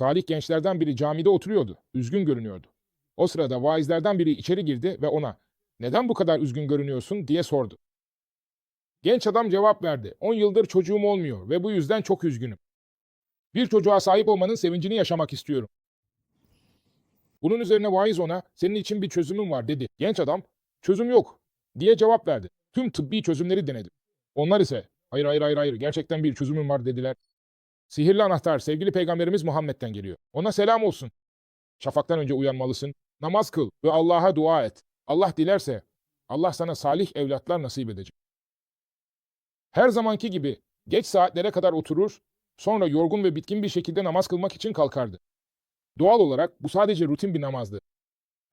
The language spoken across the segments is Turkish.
Salih gençlerden biri camide oturuyordu. Üzgün görünüyordu. O sırada vaizlerden biri içeri girdi ve ona "Neden bu kadar üzgün görünüyorsun?" diye sordu. Genç adam cevap verdi. 10 yıldır çocuğum olmuyor ve bu yüzden çok üzgünüm. Bir çocuğa sahip olmanın sevincini yaşamak istiyorum. Bunun üzerine vaiz ona, senin için bir çözümüm var dedi. Genç adam, çözüm yok diye cevap verdi. Tüm tıbbi çözümleri denedim. Onlar ise, hayır hayır hayır hayır gerçekten bir çözümüm var dediler. Sihirli anahtar sevgili peygamberimiz Muhammed'den geliyor. Ona selam olsun. Şafaktan önce uyanmalısın. Namaz kıl ve Allah'a dua et. Allah dilerse Allah sana salih evlatlar nasip edecek. Her zamanki gibi geç saatlere kadar oturur, sonra yorgun ve bitkin bir şekilde namaz kılmak için kalkardı. Doğal olarak bu sadece rutin bir namazdı.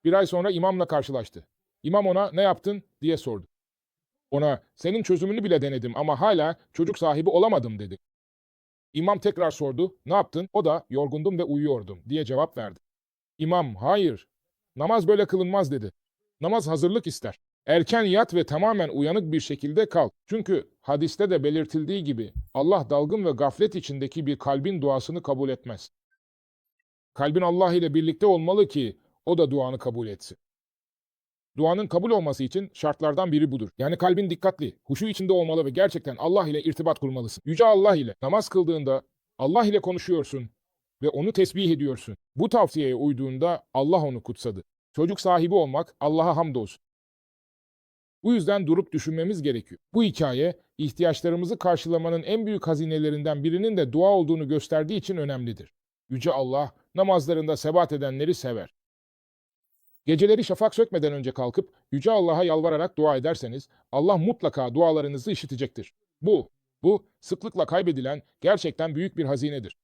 Bir ay sonra imamla karşılaştı. İmam ona ne yaptın diye sordu. Ona senin çözümünü bile denedim ama hala çocuk sahibi olamadım dedi. İmam tekrar sordu, ne yaptın? O da yorgundum ve uyuyordum diye cevap verdi. İmam, hayır, namaz böyle kılınmaz dedi. Namaz hazırlık ister. Erken yat ve tamamen uyanık bir şekilde kal. Çünkü hadiste de belirtildiği gibi Allah dalgın ve gaflet içindeki bir kalbin duasını kabul etmez. Kalbin Allah ile birlikte olmalı ki o da duanı kabul etsin. Duanın kabul olması için şartlardan biri budur. Yani kalbin dikkatli, huşu içinde olmalı ve gerçekten Allah ile irtibat kurmalısın. Yüce Allah ile namaz kıldığında Allah ile konuşuyorsun ve onu tesbih ediyorsun. Bu tavsiyeye uyduğunda Allah onu kutsadı. Çocuk sahibi olmak Allah'a hamdolsun. Bu yüzden durup düşünmemiz gerekiyor. Bu hikaye ihtiyaçlarımızı karşılamanın en büyük hazinelerinden birinin de dua olduğunu gösterdiği için önemlidir. Yüce Allah namazlarında sebat edenleri sever. Geceleri şafak sökmeden önce kalkıp Yüce Allah'a yalvararak dua ederseniz Allah mutlaka dualarınızı işitecektir. Bu, bu sıklıkla kaybedilen gerçekten büyük bir hazinedir.